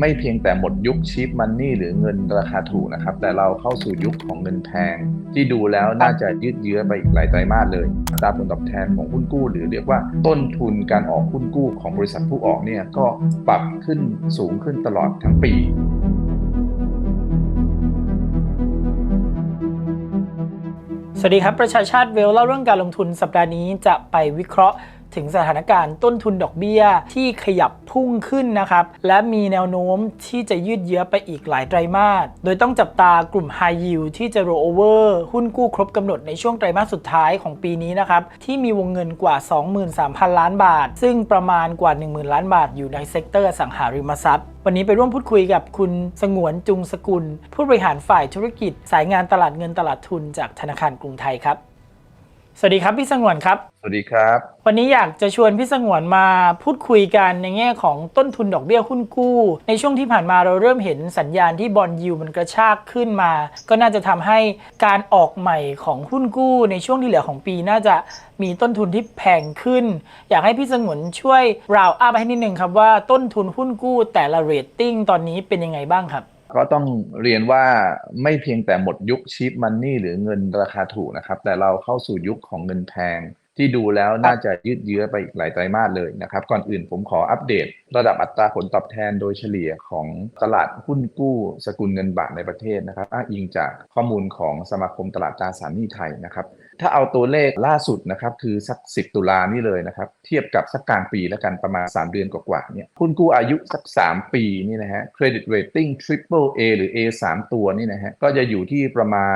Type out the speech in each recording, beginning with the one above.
ไม่เพียงแต่หมดยุคชีพมันนี่หรือเงินราคาถูกนะครับ แต่เราเข้าสู่ยุคของเงินแพง ที่ดูแล้วน่าจะยืดเยื้อไปอีกหลายไตรมาสเลยอัตราผลตอบแทนของหุ้นกู้ หรือเรียกว่าต้นทุนการออกหุ้นกู้ของบริษัทผู้ออกเนี่ยก็ปรับขึ้นสูงขึ้นตลอดทั้งปีสวัสดีครับ ประชาชาติเวลเล่าเรื่องการลงทุนสัปดาห์นี้จะไปวิเคราะห์ ถึงสถานการณ์ต้นทุนดอกเบี้ยที่ขยับพุ่งขึ้นนะครับ และมีแนวโน้มที่จะยืดเยื้อไปอีกหลายไตรมาส โดยต้องจับตากลุ่ม High Yield ที่จะ roll over หุ้นกู้ครบกำหนดในช่วงไตรมาสสุดท้ายของปีนี้นะครับที่มีวงเงินกว่า 23,000 ล้านบาท ซึ่งประมาณกว่า 10,000 ล้านบาทอยู่ในเซกเตอร์สังหาริมทรัพย์วันนี้ไปร่วมพูดคุยกับคุณสงวนจุงสกุล ผู้บริหารฝ่ายธุรกิจ สายงานตลาดเงินตลาดทุนจากธนาคารกรุงไทยครับ สวัสดีครับพี่สงวนครับ สวัสดีครับ วันนี้อยากจะชวนพี่สงวนมาพูดคุยกันในแง่ของต้นทุนดอกเบี้ยหุ้นกู้ ในช่วงที่ผ่านมาเราเริ่มเห็นสัญญาณที่บอลยิวมันกระชากขึ้นมา ก็น่าจะทำให้การออกใหม่ของหุ้นกู้ ในช่วงที่เหลือของปีน่าจะมีต้นทุนที่แพงขึ้น อยากให้พี่สงวนช่วยราวอัพให้นิดนึงครับว่าต้นทุนหุ้นกู้แต่ละเรตติ้งตอนนี้เป็นยังไงบ้างครับ ก็ต้องเรียนว่าไม่เพียงแต่หมดยุคชีพมันนี่หรือเงินราคาถูกนะครับ แต่เราเข้าสู่ยุคของเงินแพง ที่ดูแล้วน่าจะยืดเยื้อไปอีกหลายไตรมาสเลยนะครับ ก่อนอื่นผมขออัปเดต ระดับอัตราผลตอบแทนโดยเฉลี่ยของตลาดหุ้นกู้สกุลเงินบาทในประเทศนะครับ อ้างอิงจากข้อมูลของสมาคมตลาดตราสารหนี้ไทยนะครับ ถ้าเอาตัวเลขล่าสุดนะครับคือสัก 10 ตุลานี่เลยนะครับ เทียบกับสักกลางปีแล้วกันประมาณ 3 เดือนกว่าๆเนี่ยหุ้นกู้อายุสัก 3 ปีนี่นะฮะ credit rating triple A หรือ A 3ตัวนี่นะฮะก็จะอยู่ที่ประมาณ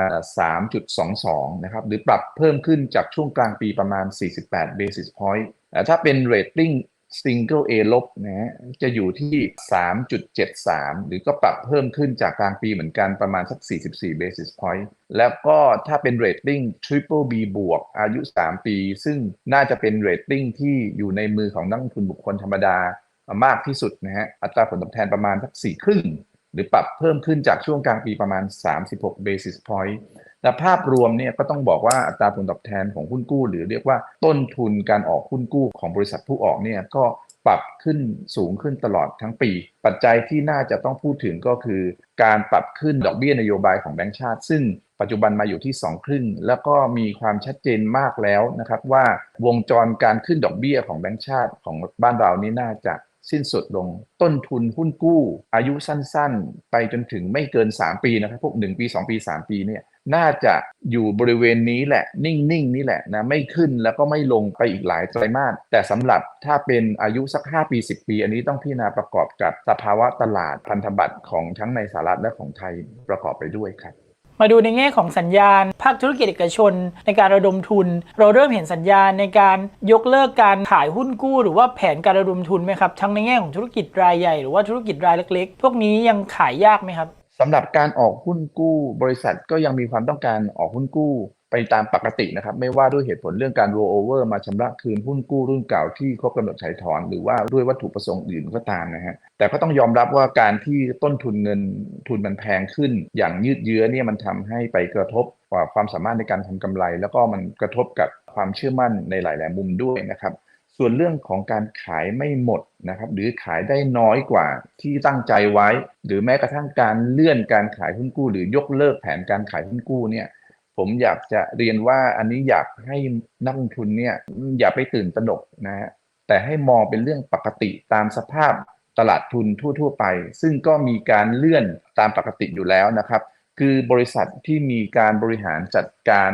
3.22 นะครับหรือปรับเพิ่มขึ้นจากช่วงกลางปีประมาณ48 basis point ถ้าเป็น rating single A ลบนะฮะจะอยู่ที่ 3.73 หรือก็ปรับเพิ่มขึ้นจากกลางปีเหมือนกันประมาณสัก 44 basis point แล้วก็ถ้าเป็น rating triple B บวกอายุ 3 ปี ซึ่งน่าจะเป็น rating ที่อยู่ในมือของนักลงทุนบุคคลธรรมดามากที่สุดนะฮะอัตราผลตอบแทนประมาณสัก 4 ครึ่ง หรือปรับเพิ่มขึ้นจากช่วงกลางปีประมาณ 36 basis point แต่ภาพรวมเนี่ยก็ต้องบอกว่าอัตราผลตอบแทนของหุ้นกู้ หรือเรียกว่าต้นทุนการออกหุ้นกู้ของบริษัทผู้ออกเนี่ยก็ปรับขึ้นสูงขึ้นตลอดทั้งปี ปัจจัยที่น่าจะต้องพูดถึงก็คือ การปรับขึ้นดอกเบี้ยนโยบายของแบงก์ชาติ ซึ่งปัจจุบันมาอยู่ที่2ครึ่งแล้วก็มีความชัดเจนมากแล้วนะครับว่าวงจรการขึ้นดอกเบี้ยของแบงก์ชาติของบ้านเรานี้น่าจะสิ้นสุดลงต้นทุนหุ้นกู้ อายุสั้นๆ ไปจนถึงไม่เกิน 3 ปีนะครับพวก 1 ปี 2 ปี 3 ปีเนี่ย น่าจะอยู่บริเวณนี้แหละ นิ่งๆนี่แหละนะไม่ขึ้นแล้วก็ไม่ลงไปอีกหลายไตรมาสแต่สำหรับถ้าเป็นอายุสัก 5 ปี 10 ปี อันนี้ต้องพิจารณาประกอบกับสภาวะตลาดพันธบัตรของทั้งในสหรัฐและของไทยประกอบไปด้วยครับมาดูในแง่ของสัญญาณ ภาคธุรกิจเอกชน ในการระดมทุน เราเริ่มเห็นสัญญาณในการยกเลิกการขายหุ้นกู้ หรือว่าแผนการระดมทุนไหมครับ ทั้งในแง่ของธุรกิจรายใหญ่หรือว่าธุรกิจรายเล็ก ๆ พวกนี้ยังขายยากไหมครับ สำหรับการออกหุ้นกู้ บริษัทก็ยังมีความต้องการออกหุ้นกู้ไปตามปกตินะครับ ไม่ว่าด้วยเหตุผลเรื่องการ roll over มาชำระคืนหุ้นกู้รุ่นเก่าที่ครบกำหนดถ่ายถอน หรือว่าด้วยวัตถุประสงค์อื่นก็ตามนะฮะแต่ก็ต้องยอมรับว่าการที่ต้นทุนเงินทุนมันแพงขึ้น อย่างยืดเยื้อเนี่ยมันทำให้ไปกระทบกับความสามารถในการทำกำไร แล้วก็มันกระทบกับความเชื่อมั่นในหลาย ๆ มุมด้วยนะครับ ส่วนเรื่องของการขายไม่หมดนะครับหรือขายได้น้อยกว่าที่ตั้งใจไว้ หรือแม้กระทั่งการเลื่อนการขายหุ้นกู้ หรือยกเลิกแผนการขายหุ้นกู้เนี่ยผมอยากจะเรียนว่าอันนี้อยากให้นักลงทุนเนี่ยอย่าไปตื่นตระหนกนะฮะแต่ให้มองเป็นเรื่องปกติตามสภาพตลาดทุนทั่ว ๆ ไป ซึ่งก็มีการเลื่อนตามปกติอยู่แล้วนะครับ คือบริษัทที่มีการบริหารจัดการ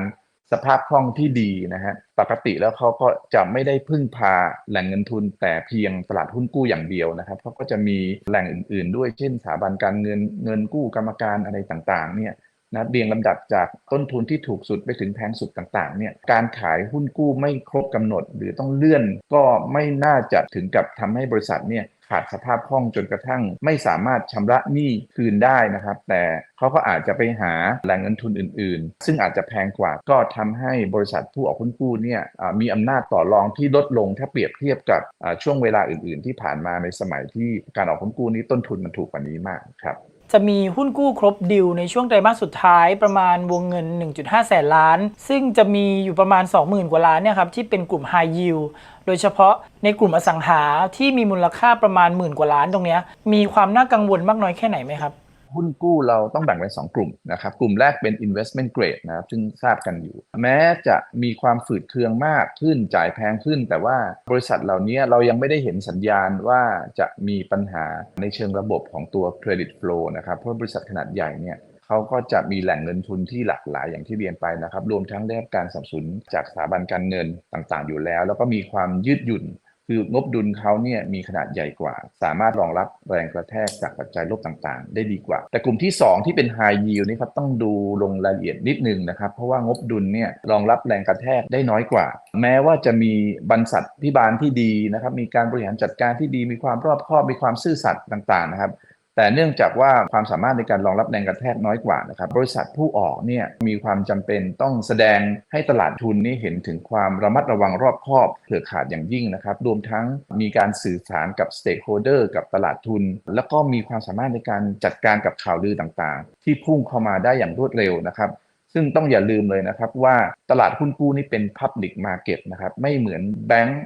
สภาพคล่องที่ดีนะฮะปกติแล้วเขาก็จะไม่ได้พึ่งพาแหล่งเงินทุนแต่เพียงตลาดหุ้นกู้อย่างเดียวนะครับเขาก็จะมีแหล่งอื่น ๆ ด้วยเช่นสถาบันการเงินเงินกู้กรรมการอะไรต่างๆเนี่ย นะเรียงลำดับจากต้นทุนที่ถูกสุดไปถึงแพงสุดต่างๆเนี่ยการขายหุ้นกู้ไม่ครบกำหนด หรือต้องเลื่อนก็ไม่น่าจะถึงกับทำให้บริษัทเนี่ยขาดสภาพคล่องจนกระทั่งไม่สามารถชำระหนี้คืนได้นะครับ แต่เขาก็อาจจะไปหาแหล่งเงินทุนอื่นๆ ซึ่งอาจจะแพงกว่าก็ทำให้บริษัทผู้ออกหุ้นกู้เนี่ยมีอำนาจต่อรองที่ลดลงถ้าเปรียบเทียบกับช่วงเวลาอื่นๆ ที่ผ่านมาในสมัยที่การออกหุ้นกู้นี้ต้นทุนมันถูกกว่านี้มากครับ จะมีหุ้นกู้ครบดิวในช่วงไตรมาสสุดท้ายประมาณวงเงิน 1.5 แสนล้าน ซึ่งจะมีอยู่ประมาณ 20,000 กว่าล้านเนี่ยครับที่เป็นกลุ่ม High Yield โดยเฉพาะในกลุ่มอสังหาที่มีมูลค่าประมาณหมื่นกว่าล้านตรงนี้มีความน่ากังวลมากน้อยแค่ไหนไหมครับ หุ้นกู้เราต้องแบ่งเป็นสองกลุ่มนะครับ กลุ่มแรกเป็น investment grade นะครับซึ่งทราบกันอยู่ แม้จะมีความฝืดเคืองมากขึ้นจ่ายแพงขึ้น แต่ว่าบริษัทเหล่านี้เรายังไม่ได้เห็นสัญญาณว่าจะมีปัญหาในเชิงระบบของตัว credit flow นะครับ เพราะบริษัทขนาดใหญ่เนี่ยเขาก็จะมีแหล่งเงินทุนที่หลากหลายอย่างที่เรียนไปนะครับ รวมทั้งได้รับการสนับสนุนจากสถาบันการเงินต่างๆ อยู่แล้ว แล้วก็มีความยืดหยุ่น คืองบดุลเขาเนี่ยมีขนาดใหญ่กว่า สามารถรองรับแรงกระแทกจากปัจจัยลบต่างๆ ได้ดีกว่า แต่กลุ่มที่ 2 ที่เป็น High Yield นี่ครับต้องดูลงรายละเอียดนิดนึงนะครับ เพราะว่างบดุลเนี่ยรองรับแรงกระแทกได้น้อยกว่า แม้ว่าจะมีบรรษัทพิบาลที่ดีนะครับมีการบริหารจัดการที่ดีมีความรอบคอบมีความซื่อสัตย์ต่างๆนะครับ แต่เนื่องจากว่าความสามารถในการรองรับแรงกระแทกน้อยกว่านะครับบริษัทผู้ออกเนี่ยมีความจำเป็นต้องแสดงให้ตลาดทุนนี่เห็นถึงความระมัดระวังรอบคอบเผื่อขาดอย่างยิ่งนะครับรวมทั้งมีการสื่อสารกับ stakeholder กับตลาดทุน แล้วก็มีความสามารถในการจัดการกับข่าวลือต่างๆ ที่พุ่งเข้ามาได้อย่างรวดเร็วนะครับซึ่งต้องอย่าลืมเลยนะครับว่าตลาดหุ้นกู้นี่เป็น Public Market นะครับไม่เหมือนแบงก์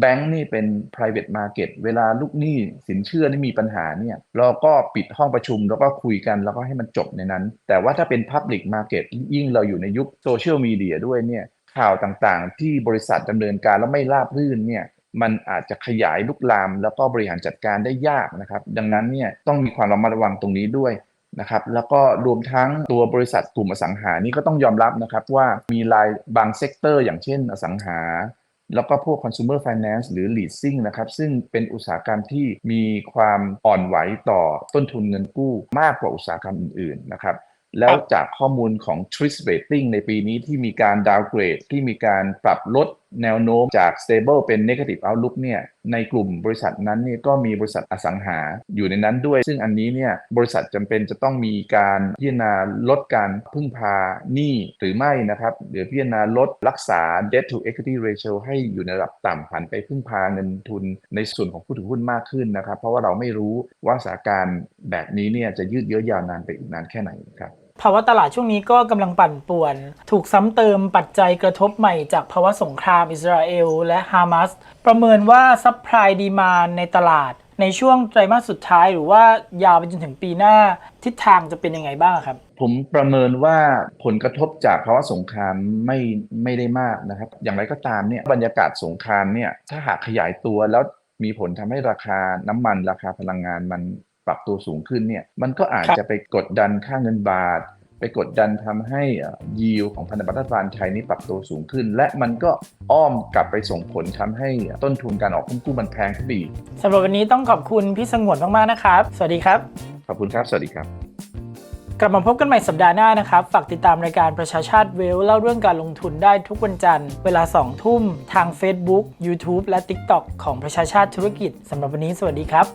แบงก์นี่เป็น private market เวลาลูกหนี้สินเชื่อนี่มีปัญหาเนี่ยเราก็ปิดห้องประชุมแล้วก็คุยกันแล้วก็ให้มันจบในนั้น แต่ว่าถ้าเป็น Public Market ยิ่งเราอยู่ในยุคโซเชียลมีเดียด้วยเนี่ยข่าวต่างๆ ที่บริษัทดำเนินการแล้วไม่ราบรื่นเนี่ยมันอาจจะขยายลุกลาม แล้วก็บริหารจัดการได้ยากนะครับ ดังนั้นเนี่ยต้องมีความระมัดระวังตรงนี้ด้วยนะครับแล้วก็รวมทั้งตัวบริษัทกลุ่มอสังหานี่ก็ต้องยอมรับนะครับว่ามีรายบางเซกเตอร์ อย่างเช่นอสังหา แล้วก็พวก consumer finance หรือ leasing นะครับซึ่งเป็นอุตสาหกรรมที่มีความอ่อนไหวต่อต้นทุนเงินกู้มากกว่าอุตสาหกรรมอื่นๆนะครับแล้วจากข้อมูลของ t r i s t Rating ในปีนี้ที่มีการ downgrade ที่มีการปรับลด แนวโน้มจาก stable เป็น negative outlook เนี่ยในกลุ่มบริษัทนั้นเนี่ยก็มีบริษัทอสังหาอยู่ในนั้นด้วย ซึ่งอันนี้เนี่ยบริษัทจำเป็นจะต้องมีการพิจารณาลดการพึ่งพาหนี้หรือไม่นะครับหรือพิจารณาลดรักษา debt to equity ratio ให้อยู่ในระดับต่ำหันไปพึ่งพาเงินทุนในส่วนของผู้ถือหุ้นมากขึ้นนะครับ เพราะว่าเราไม่รู้ว่าสถานการณ์แบบนี้เนี่ยจะยืดเยื้อยาวนานไปอีกนานแค่ไหนครับ ภาวะตลาดช่วงนี้ก็กำลังปั่นป่วน ถูกซ้ำเติมปัจจัยกระทบใหม่จากภาวะสงครามอิสราเอลและฮามาสประเมินว่าซัพพลายดีมานในตลาด ในช่วงไตรมาสสุดท้ายหรือว่ายาวไปจนถึงปีหน้าทิศทางจะเป็นยังไงบ้างครับผมประเมินว่าผลกระทบจากภาวะสงครามไม่ไม่ได้มากนะครับ อย่างไรก็ตามเนี่ยบรรยากาศสงครามเนี่ยถ้าหากขยายตัวแล้วมีผลทำให้ราคาน้ำมันราคาพลังงานมัน ปรับตัวสูงขึ้นเนี่ยมันก็อาจครับจะไปกดดันค่าเงินบาท ไปกดดันทำให้ยิวของพันธบัตรรัฐบาลไทยนี้ปรับตัวสูงขึ้น และมันก็อ้อมกลับไปส่งผลทำให้ต้นทุนการออกหุ้นกู้มันแพงขึ้นไปอีกสำหรับวันนี้ต้องขอบคุณพี่สงวนมากๆนะครับ สวัสดีครับ ขอบคุณครับ สวัสดีครับกลับมาพบกันใหม่สัปดาห์หน้านะครับ ฝากติดตามรายการประชาชาติเวลเล่าเรื่องการลงทุนได้ทุกวันจันทร์ เวลา 2 ทุ่ม ทาง Facebook YouTube และ TikTok ของประชาชาติธุรกิจสำหรับวันนี้สวัสดีครับ